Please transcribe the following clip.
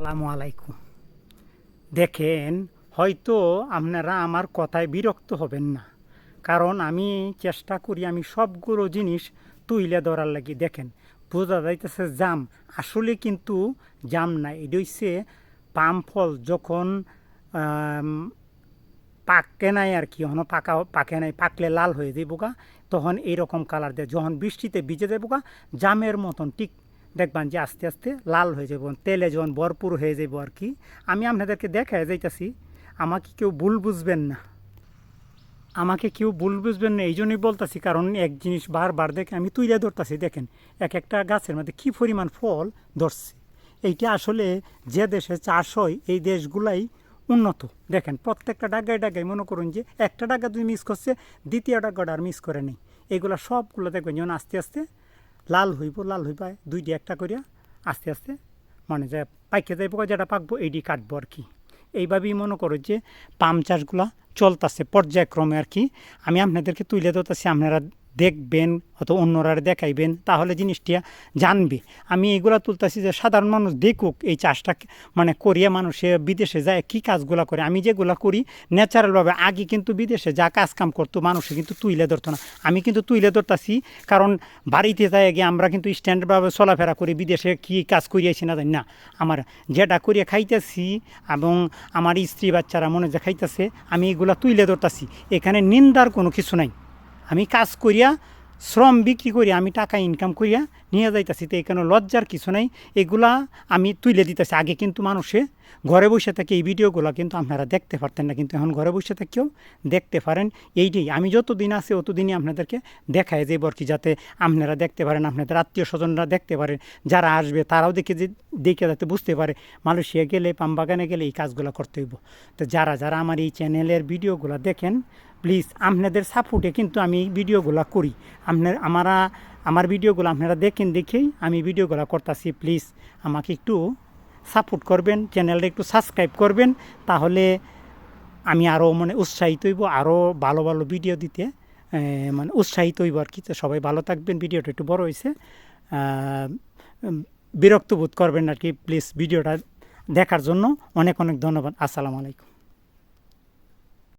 আসসালামু আলাইকুম। দেখেন, হয়তো আপনারা আমার কথায় বিরক্ত হবেন না। কারণ আমি চেষ্টা করি আমি সবগুলো জিনিস তুইলে ধরার লাগি। দেখেন, বোঝা যাইতেছে জাম। আসলে কিন্তু জাম না, এটা হচ্ছে পাম ফল যখন পাকে নাই আর কি হন পাকা, পাকে নাই, পাকলে লাল হয়ে যাইব গা তখন এইরকম কালার দেয়, যখন বৃষ্টিতে ভিজে যাব গা জামের মতন ঠিক দেখবেন যে আস্তে আস্তে লাল হয়ে যাব তেলে যখন ভরপুর হয়ে যাব আর কি, আমি আপনাদেরকে দেখা যাইতাছি, আমাকে কেউ ভুল বুঝবেন না। আমাকে কেউ ভুল বুঝবেন না এই জন্যই বলতেছি, কারণ এক জিনিস বারবার দেখে আমি তুইলে ধরতেছি, দেখেন, এক একটা গাছের মধ্যে কী পরিমাণ ফল ধরছে। এইটা আসলে যে দেশে চাষ হয়, এই দেশগুলাই উন্নত। দেখেন, প্রত্যেকটা ডাগায় ডাগায় মনে করুন যে একটা ডাগা যদি মিস করছে, দ্বিতীয় ডাগাটা আর মিস করে নেই। এগুলো সবগুলো দেখবেন, যেমন আস্তে আস্তে লাল হইব, লাল হইবা দুইটি একটা করিয়া আস্তে আস্তে মানে যে পাইকে যাইব, যেটা পাকবো এইটি কাটবো আর কি। এইভাবেই মনে করো যে পাম চাষগুলা চলতেছে পর্যায়ক্রমে আর কি। আমি আপনাদেরকে তুলে ধরতেছি, আপনারা দেখবেন অথবা অন্যরা দেখাইবেন, তাহলে জিনিসটা জানবে। আমি এইগুলা তুলতেছি যে সাধারণ মানুষ দেখুক এই চাষটা মানে করিয়া মানুষে বিদেশে যায় কি কাজগুলা করে। আমি যেগুলা করি, ন্যাচারালভাবে আগে কিন্তু বিদেশে যা কাজ কাম করতো মানুষে কিন্তু তুইলে ধরতো না। আমি কিন্তু তুইলে ধরতাছি কারণ বাড়িতে যাই গিয়ে আমরা কিন্তু স্ট্যান্ডার্ডভাবে চলাফেরা করি, বিদেশে কি কাজ করিয়াছি না না। আমার যেটা করিয়া খাইতেছি এবং আমার স্ত্রী বাচ্চারা মনে যে খাইতেছে, আমি এগুলা তুইলে ধরতাছি, এখানে নিন্দার কোনো কিছু নাই। আমি কাজ করিয়া শ্রম বিক্রি করিয়া, আমি টাকা ইনকাম করিয়া নিয়ে যাইতাছি, তো এখানে লজ্জার কিছু নাই। এগুলা আমি তুলে দিতেছি। আগে কিন্তু মানুষে ঘরে বসে থাকে এই ভিডিওগুলো কিন্তু আপনারা দেখতে পারতেন না, কিন্তু এখন ঘরে বসে থেকেও দেখতে পারেন। এইটাই, আমি যতদিন আছে অতদিনই আপনাদেরকে দেখায় যে আর কি, যাতে আপনারা দেখতে পারেন, আপনাদের আত্মীয় স্বজনরা দেখতে পারেন যারা আসবে তারাও দেখে যে, দেখে যাতে বুঝতে পারে, মালয়েশিয়া গেলে, পামবাগানে গেলে এই কাজগুলো করতে হইব। তো যারা যারা আমার এই চ্যানেলের ভিডিওগুলো দেখেন, প্লিজ আপনাদের সাপোর্টে কিন্তু আমি ভিডিওগুলো করি। আপনার, আমারা আমার ভিডিওগুলো আপনারা দেখেন, দেখেই আমি ভিডিওগুলো করতেছি। প্লিজ আমাকে একটু সাপোর্ট করবেন চ্যানেলটা একটু সাবস্ক্রাইব করবেন, তাহলে আমি আরও মানে উৎসাহিত হইব আরও ভালো ভালো ভিডিও দিতে মানে উৎসাহিত হইব আর কি। তো সবাই ভালো থাকবেন ভিডিওটা একটু বড় হয়েছে বিরক্ত বোধ করবেন আর কি প্লিজ ভিডিওটা দেখার জন্য। অনেক অনেক ধন্যবাদ। আসসালামু আলাইকুম।